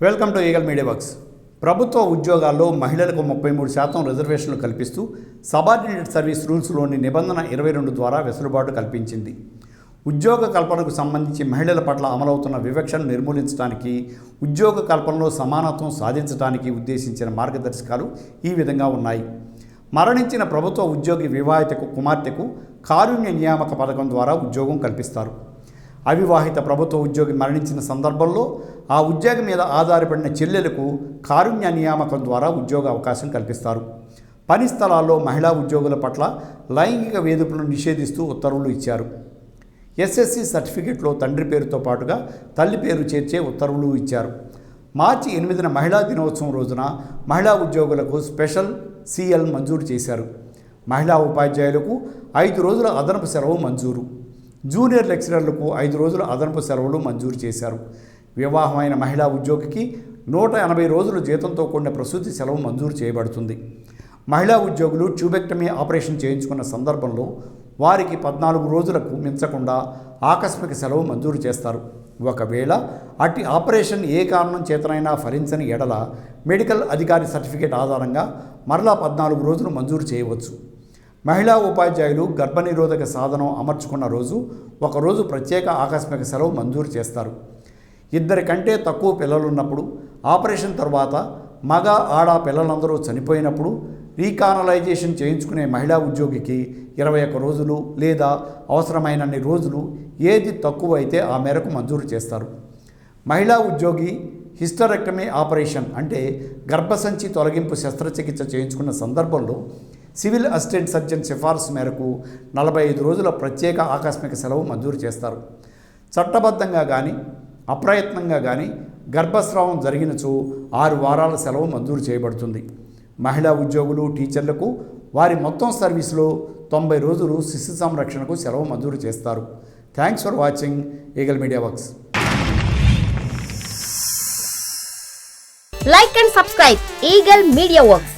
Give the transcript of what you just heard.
Welcome to Eagle Media Works ప్రభుత్వ ఉద్యోగాల్లో మహిళలకు ముప్పై మూడు శాతం రిజర్వేషన్లు కల్పిస్తూ సబార్డినేట్ సర్వీస్ రూల్స్లోని నిబంధన ఇరవై రెండు ద్వారా వెసులుబాటు కల్పించింది. ఉద్యోగ కల్పనకు సంబంధించి మహిళల పట్ల అమలవుతున్న వివక్షను నిర్మూలించడానికి ఉద్యోగ కల్పనలో సమానత్వం సాధించడానికి ఉద్దేశించిన మార్గదర్శకాలు ఈ విధంగా ఉన్నాయి. మరణించిన ప్రభుత్వ ఉద్యోగి వివాహితకు కుమార్తెకు కారుణ్య నియామక పథకం ద్వారా ఉద్యోగం కల్పిస్తారు. అవివాహిత ప్రభుత్వ ఉద్యోగి మరణించిన సందర్భంలో ఆ ఉద్యోగి మీద ఆధారపడిన చెల్లెలకు కారుణ్య నియామకం ద్వారా ఉద్యోగ అవకాశం కల్పిస్తారు. పని స్థలాల్లో మహిళా ఉద్యోగుల పట్ల లైంగిక వేధింపులను నిషేధిస్తూ ఉత్తర్వులు ఇచ్చారు. ఎస్ఎస్సి సర్టిఫికెట్లో తండ్రి పేరుతో పాటుగా తల్లి పేరు చేర్చే ఉత్తర్వులు ఇచ్చారు. మార్చి ఎనిమిదిన మహిళా దినోత్సవం రోజున మహిళా ఉద్యోగులకు స్పెషల్ సిఎల్ మంజూరు చేశారు. మహిళా ఉపాధ్యాయులకు ఐదు రోజుల అదనపు సెలవు మంజూరు. జూనియర్ లెక్చరర్లకు ఐదు రోజుల అదనపు సెలవులు మంజూరు చేశారు. వివాహమైన మహిళా ఉద్యోగికి నూట ఎనభై రోజుల జీతంతో కూడిన ప్రసూతి సెలవు మంజూరు చేయబడుతుంది. మహిళా ఉద్యోగులు ట్యూబెక్టమీ ఆపరేషన్ చేయించుకున్న సందర్భంలో వారికి పద్నాలుగు రోజులకు మించకుండా ఆకస్మిక సెలవు మంజూరు చేస్తారు. ఒకవేళ అట్టి ఆపరేషన్ ఏ కారణం చేతనైనా ఫలించని ఎడల మెడికల్ అధికారి సర్టిఫికేట్ ఆధారంగా మరలా పద్నాలుగు రోజులు మంజూరు చేయవచ్చు. మహిళా ఉపాధ్యాయులు గర్భనిరోధక సాధనం అమర్చుకున్న రోజు ఒకరోజు ప్రత్యేక ఆకస్మిక సెలవు మంజూరు చేస్తారు. ఇద్దరి కంటే తక్కువ పిల్లలున్నప్పుడు ఆపరేషన్ తర్వాత మగ ఆడ పిల్లలందరూ చనిపోయినప్పుడు రీకానలైజేషన్ చేయించుకునే మహిళా ఉద్యోగికి ఇరవై ఒక్క రోజులు లేదా అవసరమైనన్ని రోజులు ఏది తక్కువ అయితే ఆ మేరకు మంజూరు చేస్తారు. మహిళా ఉద్యోగి హిస్టరెక్టమీ ఆపరేషన్ అంటే గర్భసంచి తొలగింపు శస్త్రచికిత్స చేయించుకున్న సందర్భంలో సివిల్ అసిస్టెంట్ సర్జన్ సిఫార్సు మేరకు నలభై ఐదు రోజుల ప్రత్యేక ఆకస్మిక సెలవు మంజూరు చేస్తారు. చట్టబద్ధంగా కానీ అప్రయత్నంగా కానీ గర్భస్రావం జరిగినచో ఆరు వారాల సెలవు మంజూరు చేయబడుతుంది. మహిళా ఉద్యోగులు టీచర్లకు వారి మొత్తం సర్వీసులో తొంభై రోజులు శిశు సంరక్షణకు సెలవు మంజూరు చేస్తారు. Thanks for watching Eagle Media Works like and subscribe Eagle Media Works